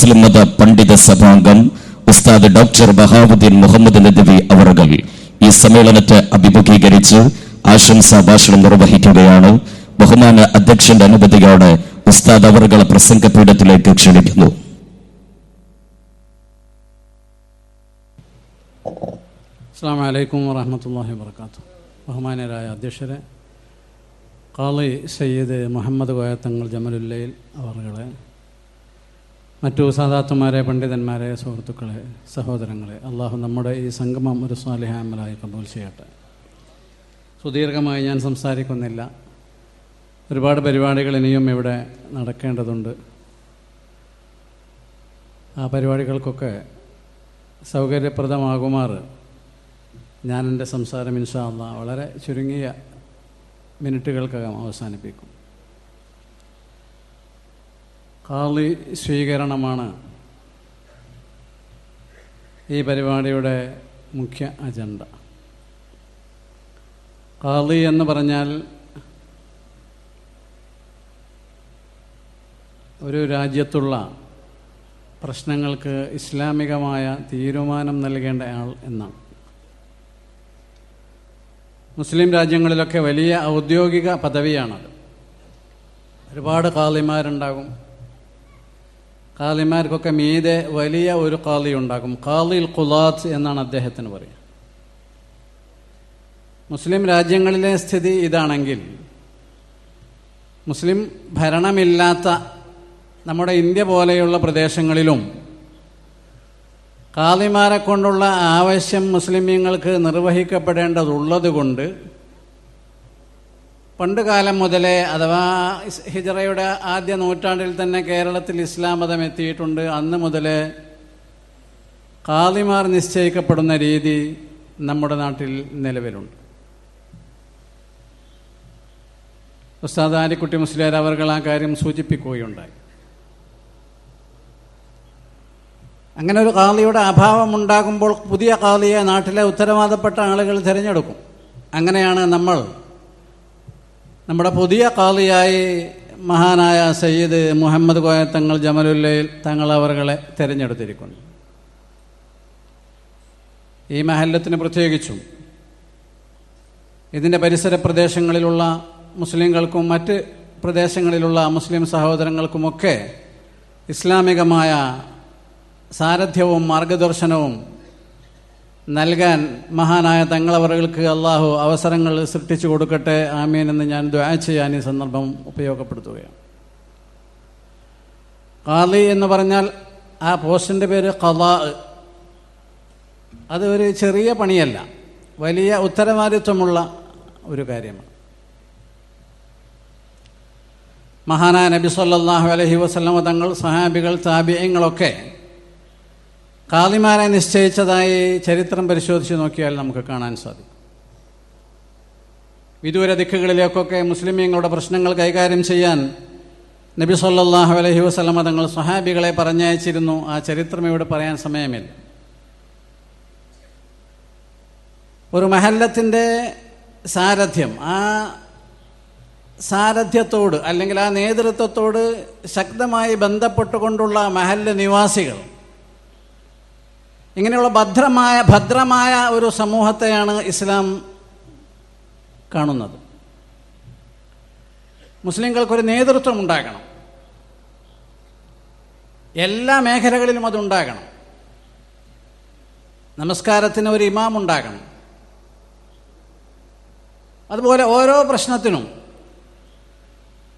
മുസ്ലിം മത പണ്ഡിത സഭാംഗം ഉസ്താദ് ഡോക്ടർ ബഹാബുദ്ദീൻ മുഹമ്മദ് നദവി അവറുകൾ ഈ സമ്മേളനത്തെ അഭിമുഖീകരിച്ച് ആശംസാ ഭാഷണം നിർവഹിക്കുകയാണ്. ബഹുമാന അധ്യക്ഷന്റെ അനുമതിയോടെ ഉസ്താദ് അവറുകളെ പ്രസംഗപീഠത്തിലേക്ക് ക്ഷണിക്കുന്നു. അസ്സാം വലൈക്കും വാഹമത്തല്ലാഹി വർക്കാത്തു ബഹുമാനരായ അധ്യക്ഷരെ കാളി സയ്യിദ് മുഹമ്മദ് കോയത്തങ്ങൾ ജമലുല്ലയിൽ അവറുകളെ മറ്റു സാധാത്തുമാരെ പണ്ഡിതന്മാരെ സുഹൃത്തുക്കളെ സഹോദരങ്ങളെ അള്ളാഹു നമ്മുടെ ഈ സംഗമം ഒരു സ്വാലിഹാമലായി കബൂൽ ചെയ്യട്ടെ. സുദീർഘമായി ഞാൻ സംസാരിക്കുന്നില്ല. ഒരുപാട് പരിപാടികൾ ഇനിയും ഇവിടെ നടക്കേണ്ടതുണ്ട്. ആ പരിപാടികൾക്കൊക്കെ സൗകര്യപ്രദമാകുമാർ ഞാനെന്റെ സംസാരം ഇൻഷാ അള്ളാ വളരെ ചുരുങ്ങിയ മിനിറ്റുകൾക്കകം അവസാനിപ്പിക്കും. കാളി സ്വീകരണമാണ് ഈ പരിപാടിയുടെ മുഖ്യ അജണ്ട. ഹാർലി എന്ന് പറഞ്ഞാൽ ഒരു രാജ്യത്തുള്ള പ്രശ്നങ്ങൾക്ക് ഇസ്ലാമികമായ തീരുമാനം നൽകേണ്ട ആൾ എന്നാണ്. മുസ്ലിം രാജ്യങ്ങളിലൊക്കെ വലിയ ഔദ്യോഗിക പദവിയാണത്. ഒരുപാട് കാളിമാരുണ്ടാകും കാളിമാർക്കൊക്കെ മീതെ വലിയ ഒരു കാളി ഉണ്ടാക്കും. കാളിൽ കുലാത്ത് എന്നാണ് അദ്ദേഹത്തിന് പറയുക മുസ്ലിം രാജ്യങ്ങളിലെ സ്ഥിതി ഇതാണെങ്കിൽ മുസ്ലിം ഭരണമില്ലാത്ത നമ്മുടെ ഇന്ത്യ പോലെയുള്ള പ്രദേശങ്ങളിലും കാളിമാരെ കൊണ്ടുള്ള ആവശ്യം മുസ്ലിമീങ്ങൾക്ക് നിർവഹിക്കപ്പെടേണ്ടതുള്ളത് കൊണ്ട് പണ്ട് കാലം മുതലേ അഥവാ ഹിജറയുടെ ആദ്യ നൂറ്റാണ്ടിൽ തന്നെ കേരളത്തിൽ ഇസ്ലാം മതം എത്തിയിട്ടുണ്ട്. അന്ന് മുതലേ കാതിമാർ നിശ്ചയിക്കപ്പെടുന്ന രീതി നമ്മുടെ നാട്ടിൽ നിലവിലുണ്ട്. ഉസ്താദ് ആലിക്കുട്ടി മുസ്ലിയാർ അവർകൾ ആ കാര്യം സൂചിപ്പിക്കുകയുണ്ടായി. അങ്ങനെ ഒരു കാളിയുടെ അഭാവം ഉണ്ടാകുമ്പോൾ പുതിയ കാളിയെ നാട്ടിലെ ഉത്തരവാദപ്പെട്ട ആളുകൾ തിരഞ്ഞെടുക്കും. അങ്ങനെയാണ് നമ്മൾ നമ്മുടെ പുതിയ കാളിയായി മഹാനായ സയ്യിദ് മുഹമ്മദ് കോയ തങ്ങൾ ജമലുല്ലയിൽ തങ്ങൾ അവർകളെ തിരഞ്ഞെടുത്തിരിക്കുന്നു. ഈ മഹല്ലത്തിന് പ്രത്യേകിച്ചും ഇതിന്റെ പരിസര പ്രദേശങ്ങളിലുള്ള മുസ്ലിങ്ങൾക്കും മറ്റ് പ്രദേശങ്ങളിലുള്ള മുസ്ലിം സഹോദരങ്ങൾക്കുമൊക്കെ ഇസ്ലാമികമായ സാരഥ്യവും മാർഗദർശനവും നൽകാൻ മഹാനായ തങ്ങളവറുകൾക്ക് അള്ളാഹു അവസരങ്ങൾ സൃഷ്ടിച്ചു കൊടുക്കട്ടെ. ആമീൻ എന്ന് ഞാൻ ദ്വാ ചെയ്യാൻ ഈ സന്ദർഭം ഉപയോഗപ്പെടുത്തുകയാണ്. കാലി എന്ന് പറഞ്ഞാൽ ആ പോസ്റ്റിന്റെ പേര് കലാ അത് ഒരു ചെറിയ പണിയല്ല. വലിയ ഉത്തരവാദിത്വമുള്ള ഒരു കാര്യമാണ്. മഹാനായ നബി സല്ലാഹു അലഹി വസ്ലമ തങ്ങൾ സഹാബികൾ താബിയങ്ങളൊക്കെ കാളിമാരെ നിശ്ചയിച്ചതായി ചരിത്രം പരിശോധിച്ച് നോക്കിയാൽ നമുക്ക് കാണാൻ സാധിക്കും. വിദൂര ദിക്കുകളിലേക്കൊക്കെ മുസ്ലിമീങ്ങളുടെ പ്രശ്നങ്ങൾ കൈകാര്യം ചെയ്യാൻ നബി സല്ലാഹു അലഹി വസ്ലമ തങ്ങൾ സഹാബികളെ പറഞ്ഞയച്ചിരുന്നു. ആ ചരിത്രം ഇവിടെ പറയാൻ സമയമില്ല. ഒരു മഹല്ലത്തിന്റെ സാരഥ്യം ആ സാരഥ്യത്തോട് അല്ലെങ്കിൽ ആ നേതൃത്വത്തോട് ശക്തമായി ബന്ധപ്പെട്ടുകൊണ്ടുള്ള മഹല്ല് നിവാസികൾ ഇങ്ങനെയുള്ള ഭദ്രമായ ഭദ്രമായ ഒരു സമൂഹത്തെയാണ് ഇസ്ലാം കാണുന്നത്. മുസ്ലിങ്ങൾക്കൊരു നേതൃത്വം ഉണ്ടാകണം. എല്ലാ മേഖലകളിലും അതുണ്ടാകണം നമസ്കാരത്തിന് ഒരു ഇമാം ഉണ്ടാകണം. അതുപോലെ ഓരോ പ്രശ്നത്തിനും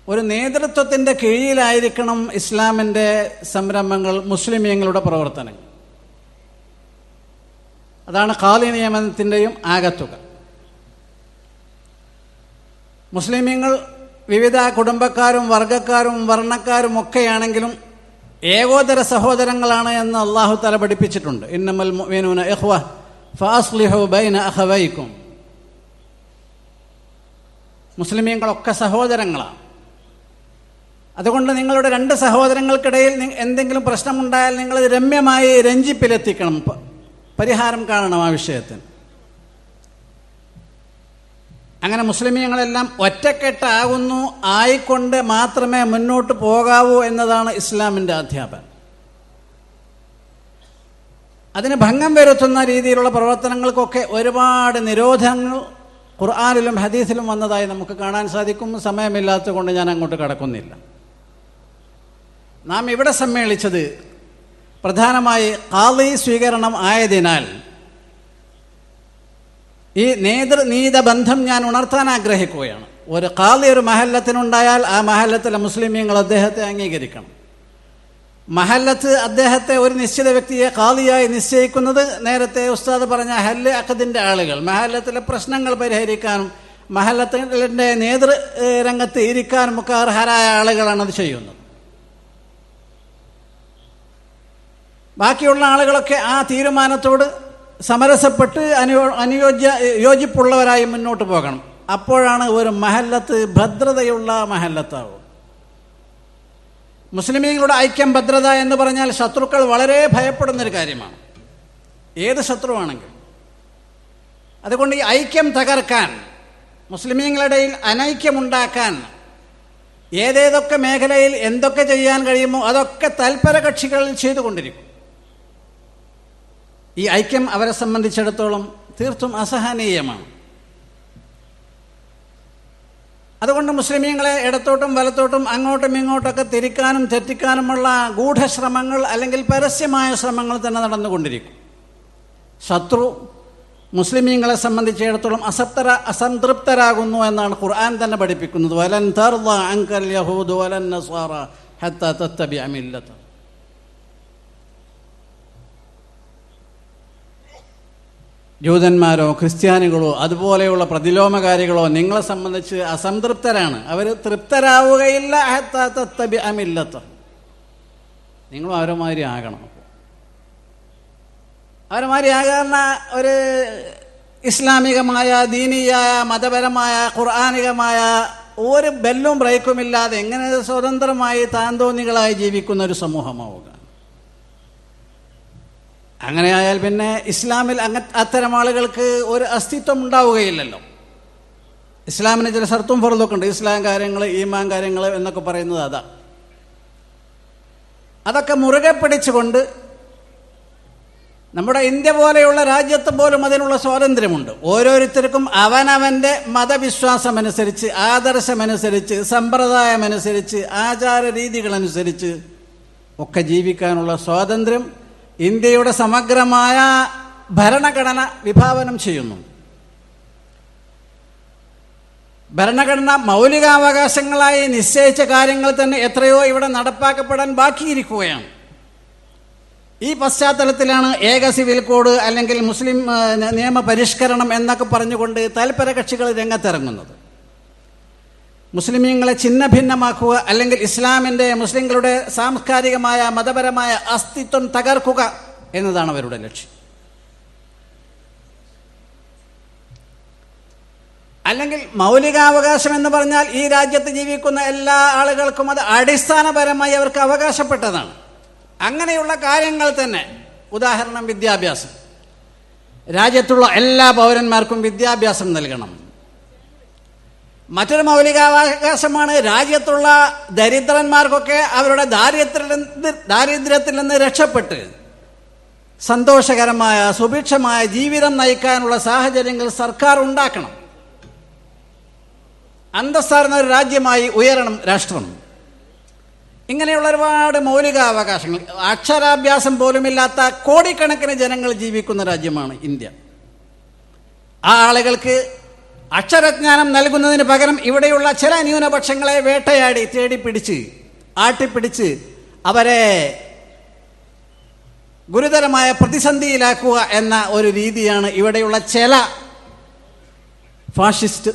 ഒരു നേതൃത്വത്തിന്റെ കീഴിലായിരിക്കണം ഇസ്ലാമിന്റെ സംരംഭങ്ങൾ മുസ്ലിമീങ്ങളുടെ പ്രവർത്തനങ്ങൾ. അതാണ് കാലി നിയമനത്തിന്റെയും ആകത്തുക. മുസ്ലിമീങ്ങൾ വിവിധ കുടുംബക്കാരും വർഗക്കാരും വർണക്കാരും ഒക്കെയാണെങ്കിലും ഏകോദര സഹോദരങ്ങളാണ് എന്ന് അള്ളാഹു തല പഠിപ്പിച്ചിട്ടുണ്ട്. ഇന്നമൽ ഫാസ്ലിഹു ബൈന മുസ്ലിമീങ്ങളൊക്കെ സഹോദരങ്ങളാണ്. അതുകൊണ്ട് നിങ്ങളുടെ രണ്ട് സഹോദരങ്ങൾക്കിടയിൽ എന്തെങ്കിലും പ്രശ്നമുണ്ടായാൽ നിങ്ങൾ രമ്യമായി രഞ്ജിപ്പിലെത്തിക്കണം. പരിഹാരം കാണണം ആ വിഷയത്തിന്. അങ്ങനെ മുസ്ലിമീങ്ങളെല്ലാം ഒറ്റക്കെട്ടാകുന്നു ആയിക്കൊണ്ട് മാത്രമേ മുന്നോട്ട് പോകാവൂ എന്നതാണ് ഇസ്ലാമിന്റെ അധ്യാപനം. അതിന് ഭംഗം വരുത്തുന്ന രീതിയിലുള്ള പ്രവർത്തനങ്ങൾക്കൊക്കെ ഒരുപാട് നിരോധനങ്ങൾ ഖുർആാനിലും ഹദീസിലും വന്നതായി നമുക്ക് കാണാൻ സാധിക്കും. സമയമില്ലാത്തത് കൊണ്ട് ഞാൻ അങ്ങോട്ട് കടക്കുന്നില്ല. നാം ഇവിടെ സമ്മേളിച്ചത് പ്രധാനമായി കാളി സ്വീകരണം ആയതിനാൽ ഈ നേതൃനീത ബന്ധം ഞാൻ ഉണർത്താൻ ആഗ്രഹിക്കുകയാണ്. ഒരു കാളി ഒരു മഹല്ലത്തിനുണ്ടായാൽ ആ മഹല്ലത്തിലെ മുസ്ലിമീങ്ങൾ അദ്ദേഹത്തെ അംഗീകരിക്കണം. മഹല്ലത്ത് അദ്ദേഹത്തെ ഒരു നിശ്ചിത വ്യക്തിയെ കാളിയായി നിശ്ചയിക്കുന്നത് നേരത്തെ ഉസ്താദ് പറഞ്ഞ ഹല്ല് അക്കദിന്റെ ആളുകൾ മഹല്ലത്തിലെ പ്രശ്നങ്ങൾ പരിഹരിക്കാനും മഹല്ലത്തിന്റെ നേതൃ ഏഹ്, രംഗത്ത് ഇരിക്കാനും ഒക്കെ അർഹരായ ആളുകളാണ് അത് ചെയ്യുന്നത്. ബാക്കിയുള്ള ആളുകളൊക്കെ ആ തീരുമാനത്തോട് സമരസപ്പെട്ട് അനുയോ അനുയോജ്യ യോജിപ്പുള്ളവരായി മുന്നോട്ട് പോകണം. അപ്പോഴാണ് ഒരു മഹല്ലത്ത് ഭദ്രതയുള്ള മഹല്ലത്താവും. മുസ്ലിമീങ്ങളുടെ ഐക്യം ഭദ്രത എന്ന് പറഞ്ഞാൽ ശത്രുക്കൾ വളരെ ഭയപ്പെടുന്നൊരു കാര്യമാണ്. ഏത് ശത്രുവാണെങ്കിലും. അതുകൊണ്ട് ഈ ഐക്യം തകർക്കാൻ മുസ്ലിമീങ്ങളുടെ ഇടയിൽ അനൈക്യമുണ്ടാക്കാൻ ഏതേതൊക്കെ മേഖലയിൽ എന്തൊക്കെ ചെയ്യാൻ കഴിയുമോ അതൊക്കെ തൽപര കക്ഷികളിൽ ചെയ്തുകൊണ്ടിരിക്കും. ഈ ഐക്യം അവരെ സംബന്ധിച്ചിടത്തോളം തീർത്തും അസഹനീയമാണ്. അതുകൊണ്ട് മുസ്ലിമീങ്ങളെ ഇടത്തോട്ടും വലത്തോട്ടും അങ്ങോട്ടും ഇങ്ങോട്ടൊക്കെ തിരിക്കാനും തെറ്റിക്കാനുമുള്ള ഗൂഢശ്രമങ്ങൾ അല്ലെങ്കിൽ പരസ്യമായ ശ്രമങ്ങൾ തന്നെ നടന്നുകൊണ്ടിരിക്കും. ശത്രു മുസ്ലിമീങ്ങളെ സംബന്ധിച്ചിടത്തോളം അസപ്തര അസംതൃപ്തരാകുന്നു എന്നാണ് ഖുർആൻ തന്നെ പഠിപ്പിക്കുന്നത്. വലൻ തർദ അങ്കൽ യഹൂദ് വലൻ നസ്വാറ ഹത്ത തത്തബി അമില്ലത്ത് ജൂതന്മാരോ ക്രിസ്ത്യാനികളോ അതുപോലെയുള്ള പ്രതിലോമകാരികളോ നിങ്ങളെ സംബന്ധിച്ച് അസംതൃപ്തരാണ്. അവർ തൃപ്തരാവുകയില്ല. തത്തബി അമില്ലത്ത്. നിങ്ങളും അവരമാതിരി ആകണം അവരമാതിരി ആകാവുന്ന ഒരു ഇസ്ലാമികമായ ദീനീയായ മതപരമായ ഖുർആാനികമായ ഒരു ബെല്ലും ബ്രേക്കും ഇല്ലാതെ എങ്ങനെ സ്വതന്ത്രമായി താന്തോന്നികളായി ജീവിക്കുന്ന ഒരു സമൂഹമാവുക. അങ്ങനെയായാൽ പിന്നെ ഇസ്ലാമിൽ അങ്ങ അത്തരം ആളുകൾക്ക് ഒരു അസ്തിത്വം ഉണ്ടാവുകയില്ലല്ലോ. ഇസ്ലാമിന് ചില സർത്തും പുറത്തൊക്കെ ഉണ്ട്. ഇസ്ലാം കാര്യങ്ങൾ ഈമാൻ കാര്യങ്ങൾ എന്നൊക്കെ പറയുന്നത് അതാ. അതൊക്കെ മുറുകെ പിടിച്ചുകൊണ്ട് നമ്മുടെ ഇന്ത്യ പോലെയുള്ള രാജ്യത്ത് പോലും അതിനുള്ള സ്വാതന്ത്ര്യമുണ്ട്. ഓരോരുത്തർക്കും അവനവന്റെ മതവിശ്വാസമനുസരിച്ച് ആദർശമനുസരിച്ച് സമ്പ്രദായമനുസരിച്ച് ആചാര രീതികളനുസരിച്ച് ഒക്കെ ജീവിക്കാനുള്ള സ്വാതന്ത്ര്യം ഇന്ത്യയുടെ സമഗ്രമായ ഭരണഘടന വിഭാവനം ചെയ്യുന്നു. ഭരണഘടന മൗലികാവകാശങ്ങളായി നിശ്ചയിച്ച കാര്യങ്ങൾ തന്നെ എത്രയോ ഇവിടെ നടപ്പാക്കപ്പെടാൻ ബാക്കിയിരിക്കുകയാണ്. ഈ പശ്ചാത്തലത്തിലാണ് ഏക സിവിൽ കോഡ് അല്ലെങ്കിൽ മുസ്ലിം നിയമ പരിഷ്കരണം എന്നൊക്കെ പറഞ്ഞുകൊണ്ട് തൽപര കക്ഷികൾ രംഗത്തിറങ്ങുന്നത്. മുസ്ലിമീങ്ങളെ ഛിന്ന ഭിന്നമാക്കുക അല്ലെങ്കിൽ ഇസ്ലാമിന്റെ മുസ്ലിങ്ങളുടെ സാംസ്കാരികമായ മതപരമായ അസ്തിത്വം തകർക്കുക എന്നതാണ് അവരുടെ ലക്ഷ്യം. അല്ലെങ്കിൽ മൗലികാവകാശം എന്ന് പറഞ്ഞാൽ ഈ രാജ്യത്ത് ജീവിക്കുന്ന എല്ലാ ആളുകൾക്കും അത് അടിസ്ഥാനപരമായി അവർക്ക് അവകാശപ്പെട്ടതാണ്. അങ്ങനെയുള്ള കാര്യങ്ങൾ തന്നെ. ഉദാഹരണം വിദ്യാഭ്യാസം. രാജ്യത്തുള്ള എല്ലാ പൗരന്മാർക്കും വിദ്യാഭ്യാസം നൽകണം. മറ്റൊരു മൗലികാവകാശമാണ് രാജ്യത്തുള്ള ദരിദ്രന്മാർക്കൊക്കെ അവരുടെ ദാരിദ്ര്യത്തിൽ ദാരിദ്ര്യത്തിൽ നിന്ന് രക്ഷപ്പെട്ട് സന്തോഷകരമായ സുഭിക്ഷമായ ജീവിതം നയിക്കാനുള്ള സാഹചര്യങ്ങൾ സർക്കാർ ഉണ്ടാക്കണം. അന്തസ്സാർന്ന ഒരു രാജ്യമായി ഉയരണം രാഷ്ട്രം. ഇങ്ങനെയുള്ള ഒരുപാട് മൗലികാവകാശങ്ങൾ. അക്ഷരാഭ്യാസം പോലുമില്ലാത്ത കോടിക്കണക്കിന് ജനങ്ങൾ ജീവിക്കുന്ന രാജ്യമാണ് ഇന്ത്യ. ആ ആളുകൾക്ക് അക്ഷരജ്ഞാനം നൽകുന്നതിന് പകരം ഇവിടെയുള്ള ചില ന്യൂനപക്ഷങ്ങളെ വേട്ടയാടി തേടിപ്പിടിച്ച് ആട്ടിപ്പിടിച്ച് അവരെ ഗുരുതരമായ പ്രതിസന്ധിയിലാക്കുക എന്ന ഒരു രീതിയാണ് ഇവിടെയുള്ള ചില ഫാഷിസ്റ്റ്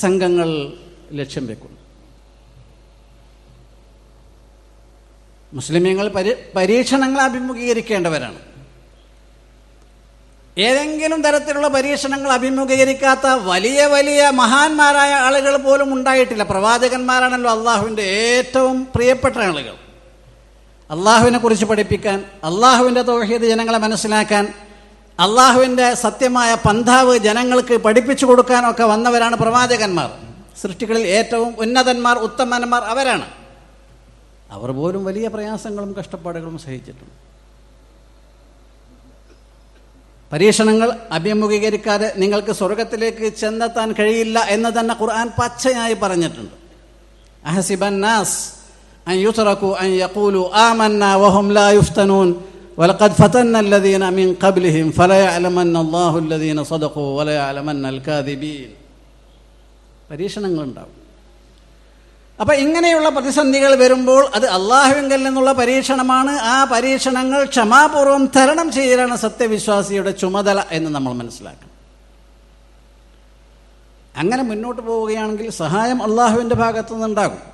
സംഘങ്ങൾ ലക്ഷ്യം വെക്കുന്നത്. മുസ്ലിമീങ്ങൾ പരി പരീക്ഷണങ്ങൾ അഭിമുഖീകരിക്കേണ്ടവരാണ്. ഏതെങ്കിലും തരത്തിലുള്ള പരീക്ഷണങ്ങൾ അഭിമുഖീകരിക്കാത്ത വലിയ വലിയ മഹാന്മാരായ ആളുകൾ പോലും ഉണ്ടായിട്ടില്ല. പ്രവാചകന്മാരാണല്ലോ അള്ളാഹുവിന്റെ ഏറ്റവും പ്രിയപ്പെട്ട ആളുകൾ. അള്ളാഹുവിനെ കുറിച്ച് പഠിപ്പിക്കാൻ അള്ളാഹുവിന്റെ തൗഹീദ് ജനങ്ങളെ മനസ്സിലാക്കാൻ അള്ളാഹുവിന്റെ സത്യമായ പന്ഥാവ് ജനങ്ങൾക്ക് പഠിപ്പിച്ചു കൊടുക്കാനൊക്കെ വന്നവരാണ് പ്രവാചകന്മാർ. സൃഷ്ടികളിൽ ഏറ്റവും ഉന്നതന്മാർ ഉത്തമന്മാർ അവരാണ്. അവർ പോലും വലിയ പ്രയാസങ്ങളും കഷ്ടപ്പാടുകളും സഹിച്ചിട്ടുണ്ട്. പരീക്ഷണങ്ങൾ അഭിമുഖീകരിക്കാതെ നിങ്ങൾക്ക് സ്വർഗത്തിലേക്ക് ചെന്നെത്താൻ കഴിയില്ല എന്ന് തന്നെ ഖുർആൻ പച്ചയായി പറഞ്ഞിട്ടുണ്ട് അഹസിബൻ നാസ് അൻ യുത്രകു അൻ യഖൂലു ആമന്ന വഹും ലാ യുഫ്തനൂൻ ولقد فتنا الذين من قبلهم فلا يعلمن الله الذين صدقوا ولا يعلمن الكاذبين പരീക്ഷണങ്ങൾ ഉണ്ടാവും അപ്പം ഇങ്ങനെയുള്ള പ്രതിസന്ധികൾ വരുമ്പോൾ അത് അള്ളാഹുവിങ്കൽ നിന്നുള്ള പരീക്ഷണമാണ്. ആ പരീക്ഷണങ്ങൾ ക്ഷമാപൂർവം തരണം ചെയ്യലാണ് സത്യവിശ്വാസിയുടെ ചുമതല എന്ന് നമ്മൾ മനസ്സിലാക്കണം. അങ്ങനെ മുന്നോട്ട് പോവുകയാണെങ്കിൽ സഹായം അള്ളാഹുവിന്റെ ഭാഗത്തു നിന്നുണ്ടാകും.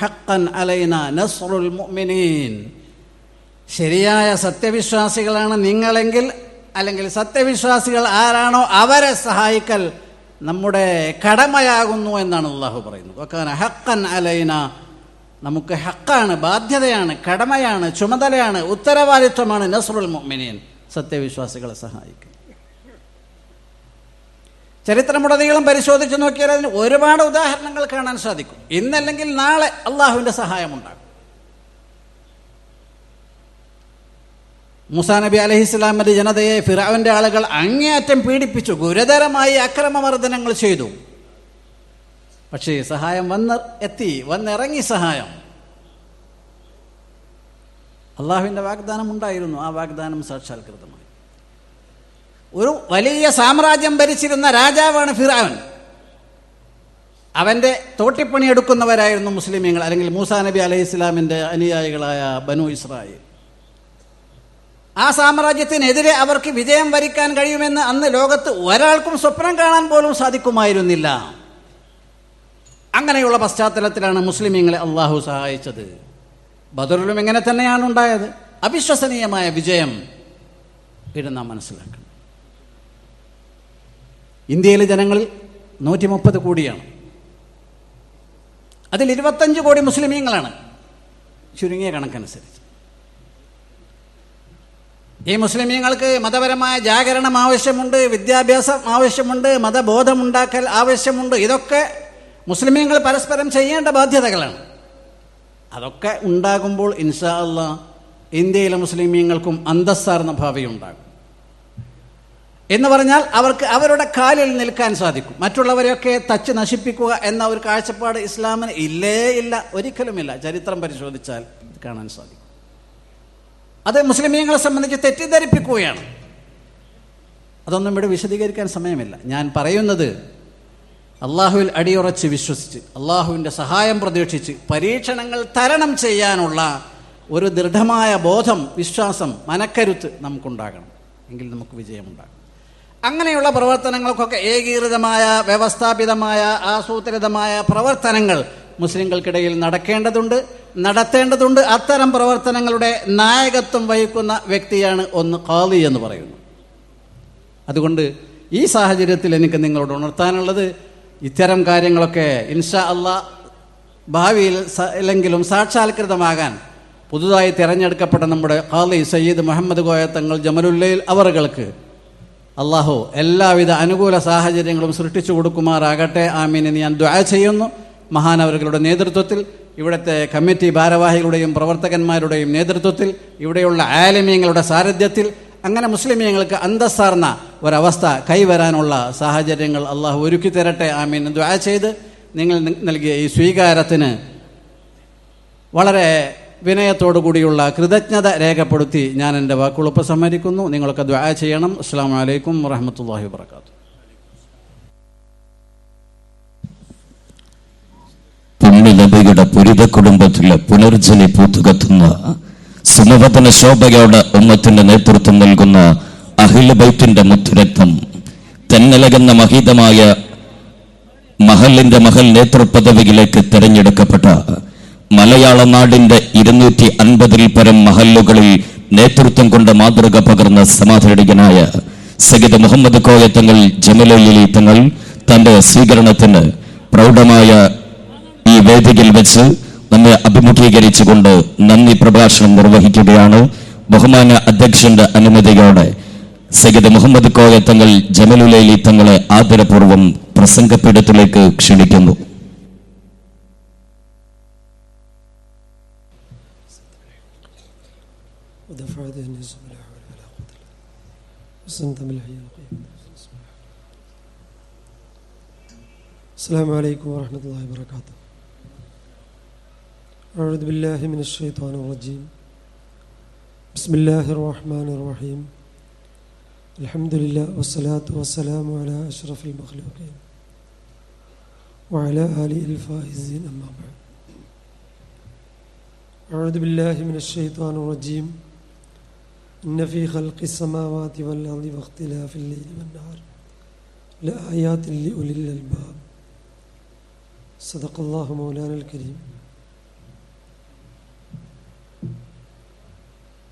ഹക്കൻ അലൈന നസ്റുൽ മുഅ്മിനീൻ. ശരിയായ സത്യവിശ്വാസികളാണ് നിങ്ങളെങ്കിൽ അല്ലെങ്കിൽ സത്യവിശ്വാസികൾ ആരാണോ അവരെ സഹായിക്കൽ നമ്മുടെ കടമയാകുന്നു എന്നാണ് അള്ളാഹു പറയുന്നത്. ഒക്കാന ഹക്കൻ അലൈന. നമുക്ക് ഹക്കാണ് ബാധ്യതയാണ് കടമയാണ് ചുമതലയാണ് ഉത്തരവാദിത്വമാണ് നസ്രുൽ മൊമിനിയൻ സത്യവിശ്വാസികളെ സഹായിക്കുക ചരിത്രമുടനീളം പരിശോധിച്ച് നോക്കിയാൽ അതിന് ഒരുപാട് ഉദാഹരണങ്ങൾ കാണാൻ സാധിക്കും. ഇന്നല്ലെങ്കിൽ നാളെ അള്ളാഹുവിന്റെ സഹായമുണ്ടാകും മൂസാ നബി അലഹിസ്ലാമിന്റെ ജനതയെ ഫിറാവിന്റെ ആളുകൾ അങ്ങേയറ്റം പീഡിപ്പിച്ചു ഗുരുതരമായി അക്രമമർദ്ദനങ്ങൾ ചെയ്തു. പക്ഷേ സഹായം വന്ന് എത്തി വന്നിറങ്ങി സഹായം. അള്ളാഹുവിന്റെ വാഗ്ദാനം ഉണ്ടായിരുന്നു ആ വാഗ്ദാനം സാക്ഷാത്കൃതമായി. ഒരു വലിയ സാമ്രാജ്യം ഭരിച്ചിരുന്ന രാജാവാണ് ഫിറാവൻ. അവന്റെ തോട്ടിപ്പണി എടുക്കുന്നവരായിരുന്നു മുസ്ലിമീങ്ങൾ അല്ലെങ്കിൽ മൂസാ നബി അലൈഹി ഇസ്ലാമിന്റെ അനുയായികളായ ബനു ഇസ്രായേൽ. ആ സാമ്രാജ്യത്തിനെതിരെ അവർക്ക് വിജയം വരിക്കാൻ കഴിയുമെന്ന് അന്ന് ലോകത്ത് ഒരാൾക്കും സ്വപ്നം കാണാൻ പോലും സാധിക്കുമായിരുന്നില്ല. അങ്ങനെയുള്ള പശ്ചാത്തലത്തിലാണ് മുസ്ലിമീങ്ങളെ അള്ളാഹു സഹായിച്ചത്. ബദറിലും ഇങ്ങനെ തന്നെയാണ് ഉണ്ടായത്. അവിശ്വസനീയമായ വിജയം ഇത് നാം മനസ്സിലാക്കണം. ഇന്ത്യയിലെ ജനങ്ങളിൽ നൂറ്റി മുപ്പത് കോടിയാണ്. അതിൽ ഇരുപത്തഞ്ച് കോടി മുസ്ലിമീങ്ങളാണ്. ചുരുങ്ങിയ കണക്കനുസരിച്ച്. ഈ മുസ്ലിമീങ്ങൾക്ക് മതപരമായ ജാഗരണം ആവശ്യമുണ്ട് വിദ്യാഭ്യാസം ആവശ്യമുണ്ട് മതബോധമുണ്ടാക്കൽ ആവശ്യമുണ്ട്. ഇതൊക്കെ മുസ്ലിമീങ്ങൾ പരസ്പരം ചെയ്യേണ്ട ബാധ്യതകളാണ്. അതൊക്കെ ഉണ്ടാകുമ്പോൾ ഇൻഷാ അല്ല ഇന്ത്യയിലെ മുസ്ലിമീങ്ങൾക്കും അന്തസ്സാർന്ന ഭാവി ഉണ്ടാകും എന്ന് പറഞ്ഞാൽ അവർക്ക് അവരുടെ കാലിൽ നിൽക്കാൻ സാധിക്കും. മറ്റുള്ളവരെയൊക്കെ തച്ച് നശിപ്പിക്കുക എന്ന ഒരു കാഴ്ചപ്പാട് ഇസ്ലാമിന് ഇല്ലേ ഇല്ല ഒരിക്കലുമില്ല. ചരിത്രം പരിശോധിച്ചാൽ കാണാൻ സാധിക്കും. അത് മുസ്ലിമീങ്ങളെ സംബന്ധിച്ച് തെറ്റിദ്ധരിപ്പിക്കുകയാണ്. അതൊന്നും ഇവിടെ വിശദീകരിക്കാൻ സമയമില്ല. ഞാൻ പറയുന്നത് അള്ളാഹുവിൽ അടിയുറച്ച് വിശ്വസിച്ച് അള്ളാഹുവിന്റെ സഹായം പ്രതീക്ഷിച്ച് പരീക്ഷണങ്ങൾ തരണം ചെയ്യാനുള്ള ഒരു ദൃഢമായ ബോധം വിശ്വാസം മനക്കരുത്ത് നമുക്കുണ്ടാകണം. എങ്കിൽ നമുക്ക് വിജയമുണ്ടാകും. അങ്ങനെയുള്ള പ്രവർത്തനങ്ങൾക്കൊക്കെ ഏകീകൃതമായ വ്യവസ്ഥാപിതമായ ആസൂത്രിതമായ പ്രവർത്തനങ്ങൾ മുസ്ലിങ്ങൾക്കിടയിൽ നടക്കേണ്ടതുണ്ട്. നടത്തേണ്ടതുണ്ട്. അത്തരം പ്രവർത്തനങ്ങളുടെ നായകത്വം വഹിക്കുന്ന വ്യക്തിയാണ് ഒന്ന് ഖാലി എന്ന് പറയുന്നു. അതുകൊണ്ട് ഈ സാഹചര്യത്തിൽ എനിക്ക് നിങ്ങളോട് ഉണർത്താനുള്ളത് ഇത്തരം കാര്യങ്ങളൊക്കെ ഇൻഷാ അള്ളാ ഭാവിയിൽ അല്ലെങ്കിലും സാക്ഷാത്കൃതമാകാൻ പുതുതായി തിരഞ്ഞെടുക്കപ്പെട്ട നമ്മുടെ ഖാലി സയ്യിദ് മുഹമ്മദ് കോയത്തങ്ങൾ തങ്ങൾ ജമലുല്ലയിൽ അവറുകൾക്ക് അള്ളാഹു എല്ലാവിധ അനുകൂല സാഹചര്യങ്ങളും സൃഷ്ടിച്ചു കൊടുക്കുമാറാകട്ടെ. ആമീൻ. ഞാൻ ദ്വാ ചെയ്യുന്നു. മഹാനവറുകളുടെ നേതൃത്വത്തിൽ ഇവിടുത്തെ കമ്മിറ്റി ഭാരവാഹികളുടെയും പ്രവർത്തകന്മാരുടെയും നേതൃത്വത്തിൽ ഇവിടെയുള്ള ആലിമ്യങ്ങളുടെ സാരഥ്യത്തിൽ അങ്ങനെ മുസ്ലിമീങ്ങൾക്ക് അന്തസ്സാർന്ന ഒരവസ്ഥ കൈവരാനുള്ള സാഹചര്യങ്ങൾ അള്ളാഹു ഒരുക്കി തരട്ടെ ആമീൻ. ദ്വാ ചെയ്ത് നിങ്ങൾ നൽകിയ ഈ സ്വീകാരത്തിന് വളരെ വിനയത്തോടു കൂടിയുള്ള കൃതജ്ഞത രേഖപ്പെടുത്തി ഞാൻ എന്റെ വാക്കുകൾ ഉപസംഹരിക്കുന്നു. നിങ്ങളൊക്കെ ദ്വാ ചെയ്യണം. അസ്സാം വലൈക്കും വറഹമത്തല്ലാഹി വാത്തു പുണ്യനബിയുടെ പുരിത കുടുംബത്തിലെ പുനർജനി പൂത്തുകത്തുന്ന സുമവതന ശോഭയോടെ ഉമ്മത്തിന്റെ നേതൃത്വം നൽകുന്ന അഹില ബൈത്തിന്റെ മുത്തുരക്തം തെന്നലകുന്ന മഹിതമായ മഹലിന്റെ മഹൽ നേതൃപദവിയിലേക്ക് തെരഞ്ഞെടുക്കപ്പെട്ട മലയാള നാടിന്റെ ഇരുന്നൂറ്റി അൻപതിൽ പരം മഹല്ലുകളിൽ നേതൃത്വം കൊണ്ട് മാതൃക പകർന്ന സമാധാനികനായ സഗിത് മുഹമ്മദ് കോയത്തങ്ങൾ ജമലലി തങ്ങൾ തന്റെ സ്വീകരണത്തിന് പ്രൗഢമായ ഈ വേദികയിൽ വെച്ച് നമ്മെ അഭിമുഖീകരിച്ചുകൊണ്ട് നന്ദി പ്രഭാഷണം നിർവഹിക്കുകയാണ്. ബഹുമാന അധ്യക്ഷന്റെ അനുമതിയോടെ സയ്യിദ് മുഹമ്മദ് കോയ തങ്ങൾ ജമലുലൈലി തങ്ങളെ ആദരപൂർവം പ്രസംഗപീഠത്തിലേക്ക് ക്ഷണിക്കുന്നു. അസ്സാം വലൈക്കും വാഹമത്തല്ലാ വാത്തു أعوذ بالله من الشيطان الرجيم. بسم الله الرحمن الرحيم. الحمد لله والصلاة والسلام على أشرف المخلوقين وعلى آله الفائزين أما بعد. أعوذ بالله من الشيطان الرجيم. إن في خلق السماوات والأرض واختلاف الليل والنهار لآيات لأولي الألباب. صدق الله مولانا الكريم.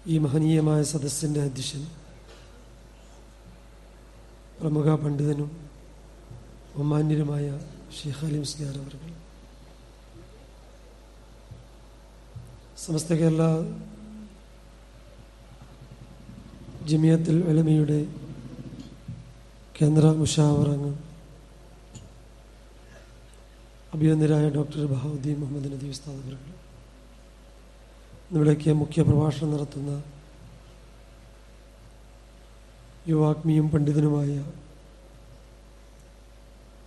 ഈ മഹനീയമായ സദസ്സിന്റെ അധ്യക്ഷൻ പ്രമുഖ പണ്ഡിതനും ബഹുമാന്യരുമായ ഷെയ്ഖ് അലി മുസ്ലിയാർ അവർ സമസ്ത കേരള ജമിയത്തുൽ ഉലമയുടെ കേന്ദ്ര മുഷാവറങ്ങ് അഭിനന്ദരായ ഡോക്ടർ ബഹാവുദ്ദീൻ മുഹമ്മദ് നദീ ഉസ്താദ് അവർ ഇവിടേക്ക് മുഖ്യ പ്രഭാഷണം നടത്തുന്ന യുവാഗ്മിയും പണ്ഡിതനുമായ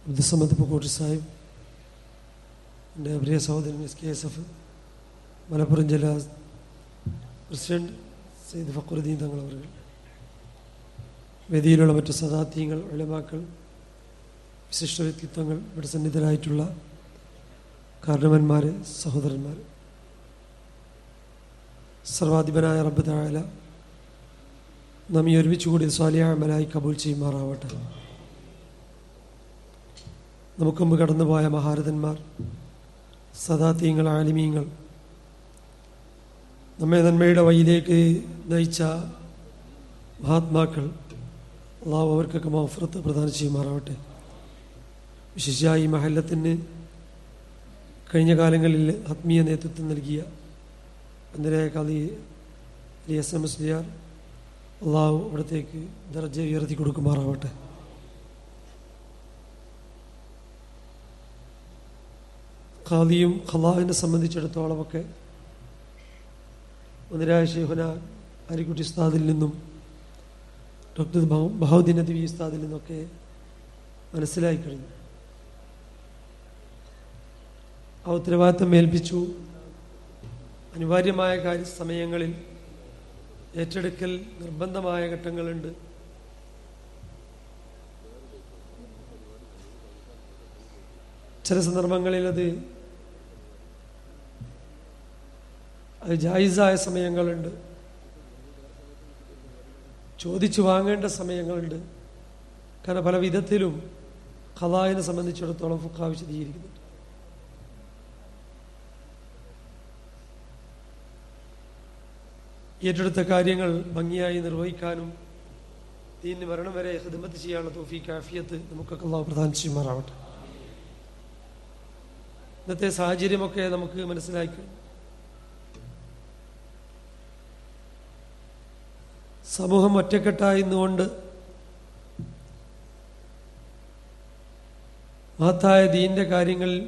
ബുദ്ധസമ്മത് പുക്കോട്ടി സാഹിബ് എന്റെ പ്രിയ സഹോദരൻ S K S F Malappuram ജില്ലാ പ്രസിഡന്റ് സെയ്ദ് ഫക്രുദ്ദീൻ തങ്ങൾ അവർ വേദിയിലുള്ള മറ്റ് സദാത്യങ്ങൾ ഉലമാക്കൾ വിശിഷ്ട വ്യക്തിത്വങ്ങൾ ഇവിടെ സന്നിധരായിട്ടുള്ള കാരണവന്മാർ സഹോദരന്മാർ സർവാധിപനായ റബ്ബ് താഴല നാം ഈ ഒരുമിച്ച് കൂടി സ്വാലിയാമലായി കബൂൽ ചെയ്യുമാറാവട്ടെ. നമുക്ക് മുമ്പ് കടന്നുപോയ മഹാരഥന്മാർ സദാത്യങ്ങൾ ആലിമീങ്ങൾ നമ്മെ നന്മയുടെ വഴിയിലേക്ക് നയിച്ച മഹാത്മാക്കൾ അള്ളാഹു അവർക്കൊക്കെ മഫ്രത്ത് പ്രദാനം ചെയ്യുമാറാവട്ടെ. ഈ മഹല്ലത്തിന് കഴിഞ്ഞ കാലങ്ങളിൽ ആത്മീയ നേതൃത്വം നൽകിയ അന്നേരായ ഈ S M S D R അള്ളാഹു അവിടത്തേക്ക് ദർജ ഉയർത്തി കൊടുക്കുമാറാവട്ടെ. ഖാദിയും ഖലാഹിനെ സംബന്ധിച്ചിടത്തോളമൊക്കെ ഒന്നിരായ ഷെയ്ഹുന അരിക്കുട്ടി ഉസ്താദിൽ നിന്നും ഡോക്ടർ ബഹുദ്ദീൻ ദിവി ഉസ്താദിൽ നിന്നൊക്കെ മനസ്സിലായി കഴിഞ്ഞു. ആ ഉത്തരവാദിത്തം ഏൽപ്പിച്ചു. അനിവാര്യമായ കാര്യ സമയങ്ങളിൽ ഏറ്റെടുക്കൽ നിർബന്ധമായ ഘട്ടങ്ങളുണ്ട്. ചില സന്ദർഭങ്ങളിൽ അത് അത് ജായിസായ സമയങ്ങളുണ്ട്. ചോദിച്ചു വാങ്ങേണ്ട സമയങ്ങളുണ്ട്. കാരണം പല വിധത്തിലും കഥാവിനെ സംബന്ധിച്ചിടത്തോളം ഫുക്ക വിശദീകരിക്കുന്നുണ്ട്. ഏറ്റെടുത്ത കാര്യങ്ങൾ ഭംഗിയായി നിർവഹിക്കാനും ദീനിന് മരണം വരെ ഹിദമത്ത് ചെയ്യാനുള്ള തോഫീക്ക് ആഫിയത്ത് നമുക്കൊക്കെ അള്ളാഹു പ്രധാന ചെയ്യുമാറാവട്ടെ ഇന്നത്തെ സാഹചര്യമൊക്കെ നമുക്ക് മനസ്സിലാക്കി. സമൂഹം ഒറ്റക്കെട്ടായി നിന്നുകൊണ്ട് മഹത്തായ ദീന്റെ കാര്യങ്ങളിൽ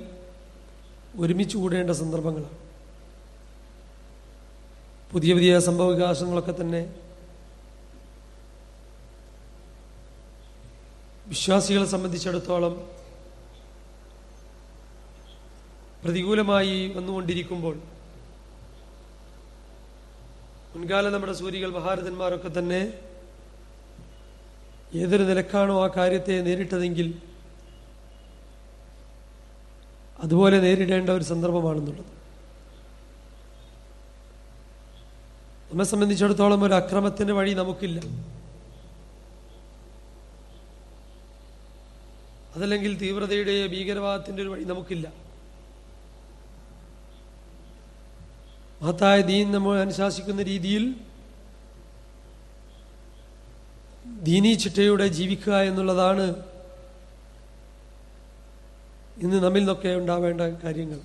ഒരുമിച്ച് കൂടേണ്ട സന്ദർഭങ്ങളാണ്. പുതിയ പുതിയ സംഭവ വികാസങ്ങളൊക്കെ തന്നെ വിശ്വാസികളെ സംബന്ധിച്ചിടത്തോളം പ്രതികൂലമായി വന്നുകൊണ്ടിരിക്കുമ്പോൾ മുൻകാലം നമ്മുടെ സൂര്യകൾ മഹാരഥന്മാരൊക്കെ തന്നെ ഏതൊരു നിലക്കാണോ ആ കാര്യത്തെ നേരിട്ടതെങ്കിൽ അതുപോലെ നേരിടേണ്ട ഒരു സന്ദർഭമാണെന്നുള്ളത്. നമ്മെ സംബന്ധിച്ചിടത്തോളം ഒരു അക്രമത്തിന് വഴി നമുക്കില്ല. അതല്ലെങ്കിൽ തീവ്രതയുടെ ഭീകരവാദത്തിന്റെ ഒരു വഴി നമുക്കില്ല. മഹത്തായ ദീൻ നമ്മൾ അനുശാസിക്കുന്ന രീതിയിൽ ദീനീ ചിട്ടയുടെ ജീവിക്കുക എന്നുള്ളതാണ് ഇന്ന് നമ്മിൽ നിന്നൊക്കെ ഉണ്ടാവേണ്ട കാര്യങ്ങൾ.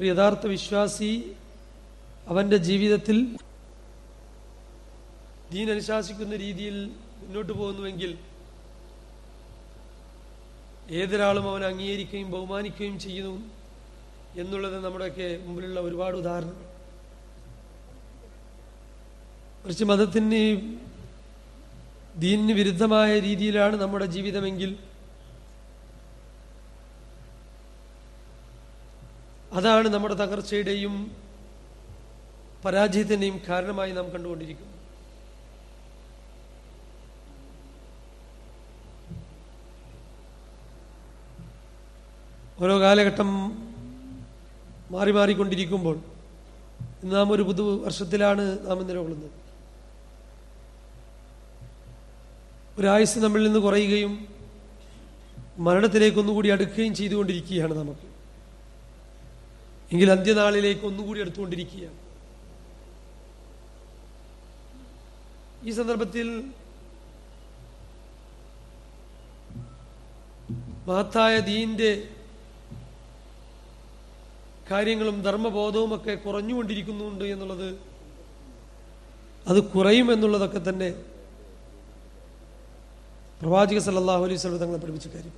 ഒരു യഥാർത്ഥ വിശ്വാസി അവന്റെ ജീവിതത്തിൽ ദീൻ അനുശാസിക്കുന്ന രീതിയിൽ മുന്നോട്ട് പോകുന്നുവെങ്കിൽ ഏതൊരാളും അവൻ അംഗീകരിക്കുകയും ബഹുമാനിക്കുകയും ചെയ്യുന്നു എന്നുള്ളത് നമ്മുടെയൊക്കെ മുമ്പിലുള്ള ഒരുപാട് ഉദാഹരണം കുറച്ച് മതത്തിന് ദീനിന് വിരുദ്ധമായ രീതിയിലാണ് നമ്മുടെ ജീവിതമെങ്കിൽ അതാണ് നമ്മുടെ തകർച്ചയുടെയും പരാജയത്തിന്റെയും കാരണമായി നാം കണ്ടുകൊണ്ടിരിക്കുന്നു. ഓരോ കാലഘട്ടം മാറി മാറിക്കൊണ്ടിരിക്കുമ്പോൾ ഇന്ന് നാം ഒരു പുതു വർഷത്തിലാണ് നാം നിലകൊള്ളുന്നത്. ഒരായുസ് നമ്മിൽ നിന്ന് കുറയുകയും മരണത്തിലേക്ക് ഒന്നുകൂടി അടുക്കുകയും ചെയ്തുകൊണ്ടിരിക്കുകയാണ് നമുക്ക്. എങ്കിൽ അന്ത്യനാളിലേക്ക് ഒന്നുകൂടി അടുത്തുകൊണ്ടിരിക്കുകയാണ്. ഈ സന്ദർഭത്തിൽ മഹത്തായ ദീന്റെ കാര്യങ്ങളും ധർമ്മബോധവും ഒക്കെ കുറഞ്ഞുകൊണ്ടിരിക്കുന്നുണ്ട് എന്നുള്ളത് അത് കുറയും എന്നുള്ളതൊക്കെ തന്നെ പ്രവാചക സല്ലല്ലാഹു അലൈഹി വസല്ലം തങ്ങളെ പഠിപ്പിച്ച കാര്യം.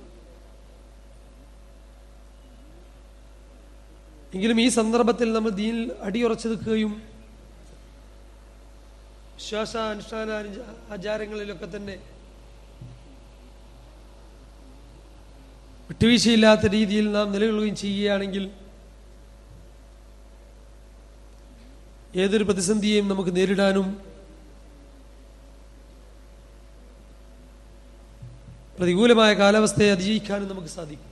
എങ്കിലും ഈ സന്ദർഭത്തിൽ നമ്മൾ ദീനിൽ അടിയുറച്ചു നിൽക്കുകയും വിശ്വാസ അനുഷ്ഠാന ആചാരങ്ങളിലൊക്കെ തന്നെ വിട്ടുവീഴ്ചയില്ലാത്ത രീതിയിൽ നാം നിലകൊള്ളുകയും ചെയ്യുകയാണെങ്കിൽ ഏതൊരു പ്രതിസന്ധിയെയും നമുക്ക് നേരിടാനും പ്രതികൂലമായ കാലാവസ്ഥയെ അതിജീവിക്കാനും നമുക്ക് സാധിക്കും.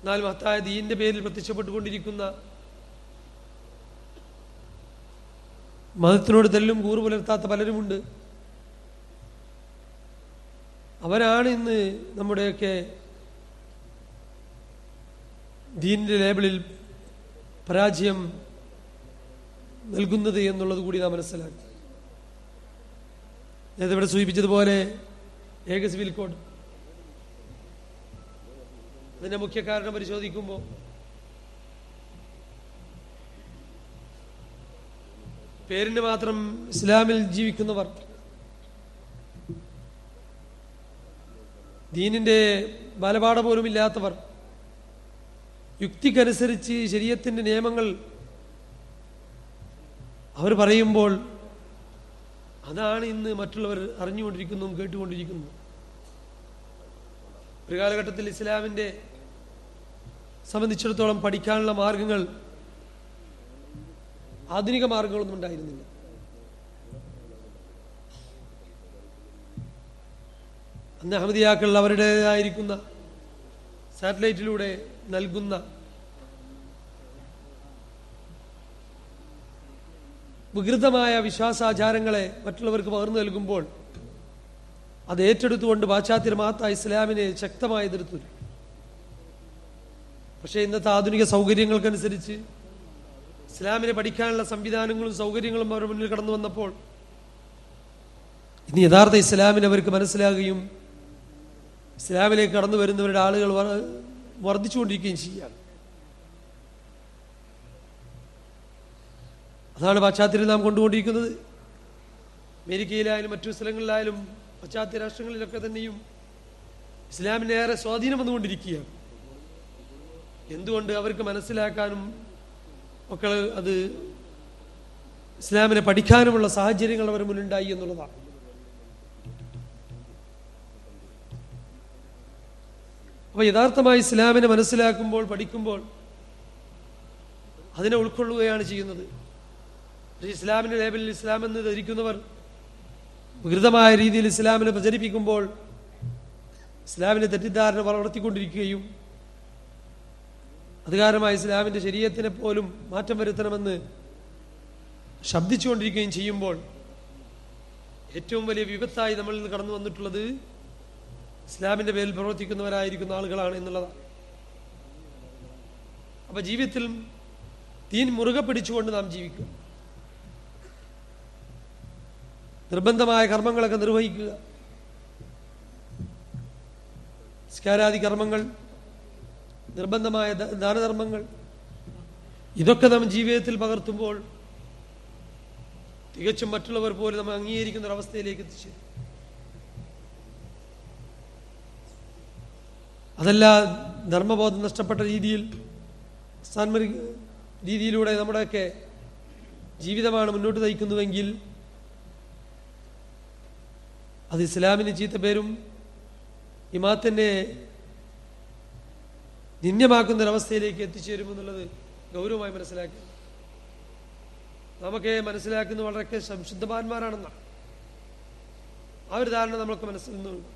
എന്നാൽ മഹത്തായ ദീന്റെ പേരിൽ പ്രത്യക്ഷപ്പെട്ടുകൊണ്ടിരിക്കുന്ന മതത്തിനോട് തെല്ലും കൂറു പുലർത്താത്ത പലരുമുണ്ട്. അവരാണ് ഇന്ന് നമ്മുടെയൊക്കെ ദീനിന്റെ ലേബിളിൽ പരാജയം നൽകുന്നത് എന്നുള്ളത് കൂടി നാം മനസ്സിലാക്കി. നേരത്തെ ഇവിടെ സൂചിപ്പിച്ചതുപോലെ ഏക സിവിൽ കോഡ്. അതിന്റെ മുഖ്യ കാരണം പരിശോധിക്കുമ്പോൾ പേരിന് മാത്രം ഇസ്ലാമിൽ ജീവിക്കുന്നവർ ദീനിന്റെ ബാലപാഠ പോലും ഇല്ലാത്തവർ യുക്തിക്കനുസരിച്ച് ശരീരത്തിന്റെ നിയമങ്ങൾ അവർ പറയുമ്പോൾ അതാണ് ഇന്ന് മറ്റുള്ളവർ അറിഞ്ഞുകൊണ്ടിരിക്കുന്നതും കേട്ടുകൊണ്ടിരിക്കുന്നതും ഒരു കാലഘട്ടത്തിൽ ഇസ്ലാമിന്റെ സംബന്ധിച്ചിടത്തോളം പഠിക്കാനുള്ള മാർഗങ്ങൾ ആധുനിക മാർഗങ്ങളൊന്നും ഉണ്ടായിരുന്നില്ല. അന്ന് അഹമ്മദിയാക്കൾ അവരുടേതായിരിക്കുന്ന സാറ്റലൈറ്റിലൂടെ നൽകുന്ന വികൃതമായ വിശ്വാസാചാരങ്ങളെ മറ്റുള്ളവർക്ക് പകർന്നു നൽകുമ്പോൾ അത് ഏറ്റെടുത്തുകൊണ്ട് പാശ്ചാത്യ മാത്ത ഇസ്ലാമിനെ ശക്തമായി എതിർത്തു. പക്ഷേ ഇന്നത്തെ ആധുനിക സൗകര്യങ്ങൾക്കനുസരിച്ച് ഇസ്ലാമിനെ പഠിക്കാനുള്ള സംവിധാനങ്ങളും സൗകര്യങ്ങളും അവരുടെ മുന്നിൽ കടന്നു വന്നപ്പോൾ ഇനി യഥാർത്ഥ ഇസ്ലാമിനെ അവർക്ക് മനസ്സിലാകുകയും ഇസ്ലാമിലേക്ക് കടന്നു വരുന്നവരുടെ ആളുകൾ വർദ്ധിച്ചുകൊണ്ടിരിക്കുകയും ചെയ്യുകയാണ്. അതാണ് പാശ്ചാത്യരെ നാം കൊണ്ടുകൊണ്ടിരിക്കുന്നത്. അമേരിക്കയിലായാലും മറ്റു സ്ഥലങ്ങളിലായാലും പാശ്ചാത്യ രാഷ്ട്രങ്ങളിലൊക്കെ തന്നെയും ഇസ്ലാമിന് ഏറെ സ്വാധീനം വന്നുകൊണ്ടിരിക്കുകയാണ്. എന്തുകൊണ്ട് അവർക്ക് മനസ്സിലാക്കാനും ഒക്കെ അത് ഇസ്ലാമിനെ പഠിക്കാനുമുള്ള സാഹചര്യങ്ങൾ അവർ മുന്നുണ്ടായി എന്നുള്ളതാണ്. അപ്പൊ യഥാർത്ഥമായി ഇസ്ലാമിനെ മനസ്സിലാക്കുമ്പോൾ പഠിക്കുമ്പോൾ അതിനെ ഉൾക്കൊള്ളുകയാണ് ചെയ്യുന്നത്. ഇസ്ലാമിന്റെ ലേബലിൽ ഇസ്ലാം എന്ന് ധരിക്കുന്നവർ വികൃതമായ രീതിയിൽ ഇസ്ലാമിനെ പ്രചരിപ്പിക്കുമ്പോൾ ഇസ്ലാമിന്റെ തെറ്റിദ്ധാരണ വളർത്തിക്കൊണ്ടിരിക്കുകയും അത് കാരണമായി ഇസ്ലാമിന്റെ ശരീരത്തിനെ പോലും മാറ്റം വരുത്തണമെന്ന് ശബ്ദിച്ചുകൊണ്ടിരിക്കുകയും ചെയ്യുമ്പോൾ ഏറ്റവും വലിയ വിപത്തായി നമ്മളിൽ കടന്നു വന്നിട്ടുള്ളത് ഇസ്ലാമിന്റെ പേരിൽ പ്രവർത്തിക്കുന്നവരായിരിക്കുന്ന ആളുകളാണ് എന്നുള്ളതാണ്. അപ്പൊ ജീവിതത്തിൽ തീൻ മുറുകെ പിടിച്ചുകൊണ്ട് നാം ജീവിക്കുക. നിർബന്ധമായ കർമ്മങ്ങളൊക്കെ നിർവഹിക്കുക. സ്കാരാദി കർമ്മങ്ങൾ നിർബന്ധമായ ദാനധർമ്മങ്ങൾ. ഇതൊക്കെ നാം ജീവിതത്തിൽ പകർത്തുമ്പോൾ തികച്ചും മറ്റുള്ളവർ പോലും നമ്മൾ അംഗീകരിക്കുന്ന ഒരു അവസ്ഥയിലേക്ക് എത്തിച്ചേരും അതല്ല ധർമ്മബോധം നഷ്ടപ്പെട്ട രീതിയിൽ സാൻമരി രീതിയിലൂടെ നമ്മുടെയൊക്കെ ജീവിതമാണ് മുന്നോട്ട് നയിക്കുന്നുവെങ്കിൽ അത് ഇസ്ലാമിന് ചീത്ത പേരും ഇമാത്തിനെ നിന്ദ്യമാക്കുന്ന ഒരവസ്ഥയിലേക്ക് എത്തിച്ചേരുമെന്നുള്ളത് ഗൗരവമായി മനസ്സിലാക്കുക നമുക്ക് മനസ്സിലാക്കുന്ന വളരെ സംശുദ്ധവാന്മാരാണെന്നാണ് ആ ഒരു ധാരണ നമ്മൾക്ക് മനസ്സിൽ നിന്നുണ്ട്.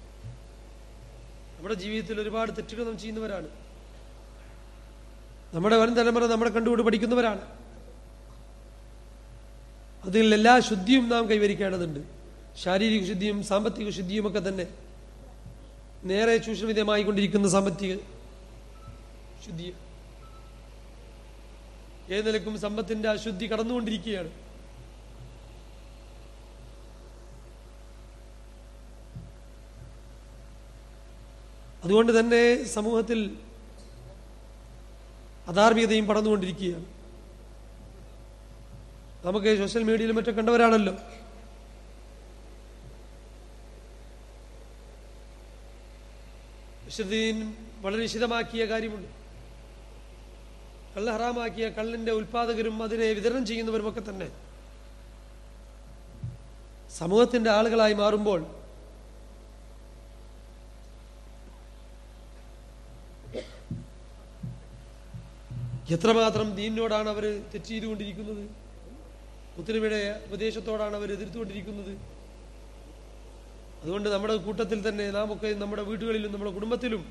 നമ്മുടെ ജീവിതത്തിൽ ഒരുപാട് തെറ്റുകൾ നാം ചെയ്യുന്നവരാണ്. നമ്മുടെ വരും തലമുറ നമ്മളെ കണ്ടുകൊണ്ട് പഠിക്കുന്നവരാണ്. അതിൽ എല്ലാ ശുദ്ധിയും നാം കൈവരിക്കേണ്ടതുണ്ട്. ശാരീരിക ശുദ്ധിയും സാമ്പത്തിക ശുദ്ധിയും ഒക്കെ തന്നെ നേരെ ചൂഷണവിധേയമായി കൊണ്ടിരിക്കുന്ന സാമ്പത്തിക ശുദ്ധി ഏത് നിലക്കും സമ്പത്തിന്റെ അശുദ്ധി കടന്നുകൊണ്ടിരിക്കുകയാണ്. അതുകൊണ്ട് തന്നെ സമൂഹത്തിൽ അധാർമികതയും പടർന്നുകൊണ്ടിരിക്കുകയാണ്. നമുക്ക് സോഷ്യൽ മീഡിയയിലും മറ്റും കണ്ടവരാണല്ലോ. വിശുദ്ധീൻ വളരെ വിശദമാക്കിയ കാര്യമുണ്ട്. കള്ള് ഹറാമാക്കിയ കള്ളിന്റെ ഉൽപാദകരും അതിനെ വിതരണം ചെയ്യുന്നവരുമൊക്കെ തന്നെ. സമൂഹത്തിന്റെ ആളുകളായി മാറുമ്പോൾ എത്രമാത്രം ദീനിനോടാണ് അവർ തെറ്റ് ചെയ്തുകൊണ്ടിരിക്കുന്നത്? മുത്തലിമയുടെ ഉപദേശത്തോടാണ് അവർ എതിർത്തുകൊണ്ടിരിക്കുന്നത്? അതുകൊണ്ട് നമ്മുടെ കൂട്ടത്തിൽ തന്നെ നാം ഒക്കെ നമ്മുടെ വീടുകളിലും നമ്മുടെ കുടുംബത്തിലും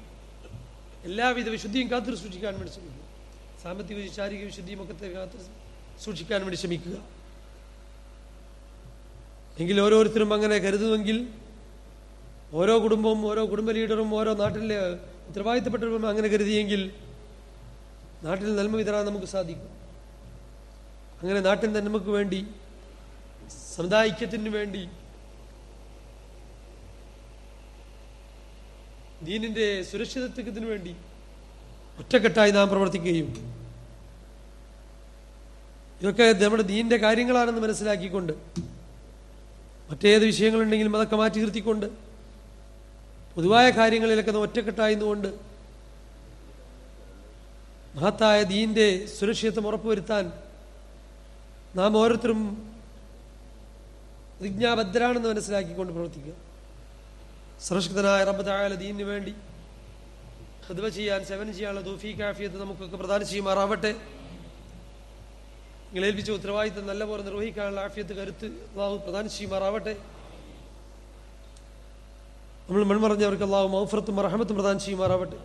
എല്ലാവിധ വിശുദ്ധിയും കാത്തു സൂക്ഷിക്കാൻ വേണ്ടി സാമ്പത്തിക ശാരീരിക വിശുദ്ധിയും ഒക്കെ സൂക്ഷിക്കാൻ വേണ്ടി ശ്രമിക്കുക. എങ്കിൽ ഓരോരുത്തരും അങ്ങനെ കരുതുമെങ്കിൽ ഓരോ കുടുംബവും ഓരോ കുടുംബ ലീഡറും ഓരോ നാട്ടിലെ ഉത്തരവാദിത്തപ്പെട്ടവരും അങ്ങനെ കരുതിയെങ്കിൽ നാട്ടിൽ നന്മ വിതരാൻ നമുക്ക് സാധിക്കും. അങ്ങനെ നാട്ടിൽ നന്മക്ക് വേണ്ടി സമുദായിക്യത്തിന് വേണ്ടി ദീനിന്റെ സുരക്ഷിതത്വത്തിന് വേണ്ടി ഒറ്റക്കെട്ടായി നാം പ്രവർത്തിക്കുകയും. ഇതൊക്കെ നമ്മുടെ ദീന്റെ കാര്യങ്ങളാണെന്ന് മനസ്സിലാക്കിക്കൊണ്ട് മറ്റേത് വിഷയങ്ങളുണ്ടെങ്കിലും അതൊക്കെ മാറ്റി നിർത്തിക്കൊണ്ട് പൊതുവായ കാര്യങ്ങളിലൊക്കെ നാം ഒറ്റക്കെട്ടായി നിന്നുകൊണ്ട് മഹത്തായ ദീന്റെ സുരക്ഷിതത്വം ഉറപ്പുവരുത്താൻ നാം ഓരോരുത്തരും പ്രതിജ്ഞാബദ്ധരാണെന്ന് മനസ്സിലാക്കിക്കൊണ്ട് പ്രവർത്തിക്കുക. സുരക്ഷിതനായ റബ്ബതായ ദീനിന് വേണ്ടി ഹൃദവ ചെയ്യാൻ സേവനം ചെയ്യാനുള്ള ദൂഫി ആഫിയത്ത് നമുക്കൊക്കെ പ്രദാനം ചെയ്യുമാറാവട്ടെ. നിങ്ങൾ ഏൽപ്പിച്ച ഉത്തരവാദിത്തം നല്ലപോലെ നിർവഹിക്കാനുള്ള ആഫിയത്ത് കരുത്ത് അള്ളാഹു പ്രദാനം ചെയ്യുമാറാവട്ടെ. നമ്മൾ മൺമറഞ്ഞവർക്ക് അള്ളാഹു മൗഫറത്തും റഹമത്തും പ്രദാനം ചെയ്യുമാറാവട്ടെ.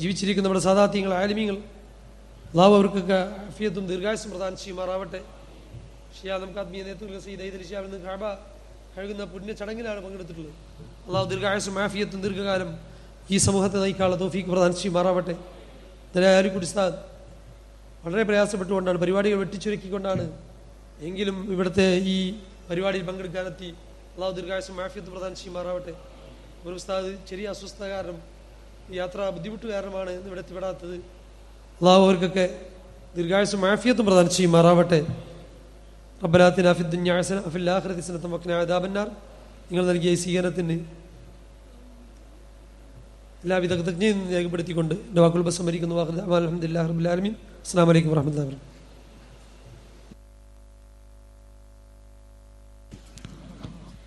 ജീവിച്ചിരിക്കുന്ന നമ്മുടെ സാധാത്യങ്ങൾ ആലിമ്യങ്ങൾ അള്ളാഹു അവർക്കൊക്കെ ആഫിയത്തും ദീർഘായുസും പ്രദാനം ചെയ്യുമാറാവട്ടെ. ഷിയാ നമുക്ക് ആത്മീയ നേതൃത്വം കഴുകുന്ന പുണ്യ ചടങ്ങിലാണ് പങ്കെടുത്തിട്ടുള്ളത്. അള്ളാഹു ദീർഘായുസും ആഫിയത്തും ദീർഘകാലം ഈ സമൂഹത്തെ നയിക്കാനുള്ള തോഫീക്ക് പ്രദാനം ചെയ്യുമാറാവട്ടെ ദയാലുക്കുടി കുടിസ്ഥാൻ വളരെ പ്രയാസപ്പെട്ടുകൊണ്ടാണ് പരിപാടികൾ വെട്ടിച്ചുരുക്കിക്കൊണ്ടാണ് എങ്കിലും ഇവിടുത്തെ ഈ പരിപാടിയിൽ പങ്കെടുക്കാനെത്തി. അള്ളാഹു ദീർഘായസം മാഫിയത്ത് പ്രധാന ചെയ്യുമാറാവട്ടെ ഒരു ഉസ്താദ് ചെറിയ അസ്വസ്ഥത കാരണം യാത്ര ബുദ്ധിമുട്ട് കാരണമാണ് ഇന്ന് ഇവിടെ എത്തിപ്പെടാത്തത്. അള്ളാഹു അവർക്കൊക്കെ ദീർഘായുസും മാഫിയത്ത് പ്രധാന ചെയ്യുമാറാവട്ടെ മാറാവട്ടെ. ആഖിറതി ഹസനത്തും വഖിന അദാബന്നാർ. നിങ്ങൾ നൽകിയ ഈ സ്വീകരണത്തിന് എല്ലാവിധ കൃതജ്ഞയും രേഖപ്പെടുത്തിക്കൊണ്ട് എന്റെ വാക്കുകൾ ഉപസംഹരിക്കുന്നു. അലഹമുല്ലാ റബ്ബുൽ ആലമീൻ. അസ്സാം വലൈക്കും വറഹമത്തുള്ളാഹി വബറകാതുഹു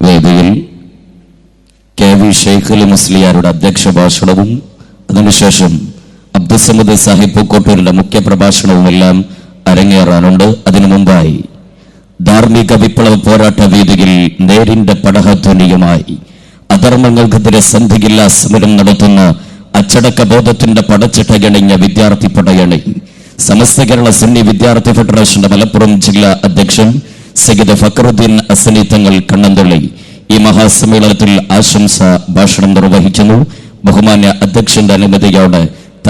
വേദിയിൽ കെ വി ഷെയ്ഖ് മുസ്ലിയാരുടെ അധ്യക്ഷ ഭാഷണവും അതിനുശേഷം അബ്ദുസമദ് സാഹിബ് പൂക്കോട്ടൂരിന്റെ മുഖ്യ പ്രഭാഷണവും എല്ലാം അരങ്ങേറാനുണ്ട്. അതിനു മുമ്പായി ധാർമ്മിക വിപ്ലവ പോരാട്ട വേദിയിൽ നേരിന്റെ പടഹധ്വനിയുമായി അധർമ്മങ്ങൾക്കെതിരെ സന്ധിയില്ലാ സമരം നടത്തുന്ന അച്ചടക്ക ബോധത്തിന്റെ പടച്ചിട്ടയണിഞ്ഞ വിദ്യാർത്ഥി പടയണി. സമസ്ത കേരള സുന്നി വിദ്യാർത്ഥി ഫെഡറേഷന്റെ മലപ്പുറം ജില്ലാ അധ്യക്ഷൻ സയ്യിദ് ഫക്രുദ്ദീൻ അസനി തങ്ങൾ കണ്ണന്തള്ളി. ഈ മഹാസമ്മേളനത്തിൽ ആശംസ ഭാഷണം നിർവഹിക്കുന്നു. ബഹുമാന്യ അധ്യക്ഷന്റെ അനുമതിയോടെ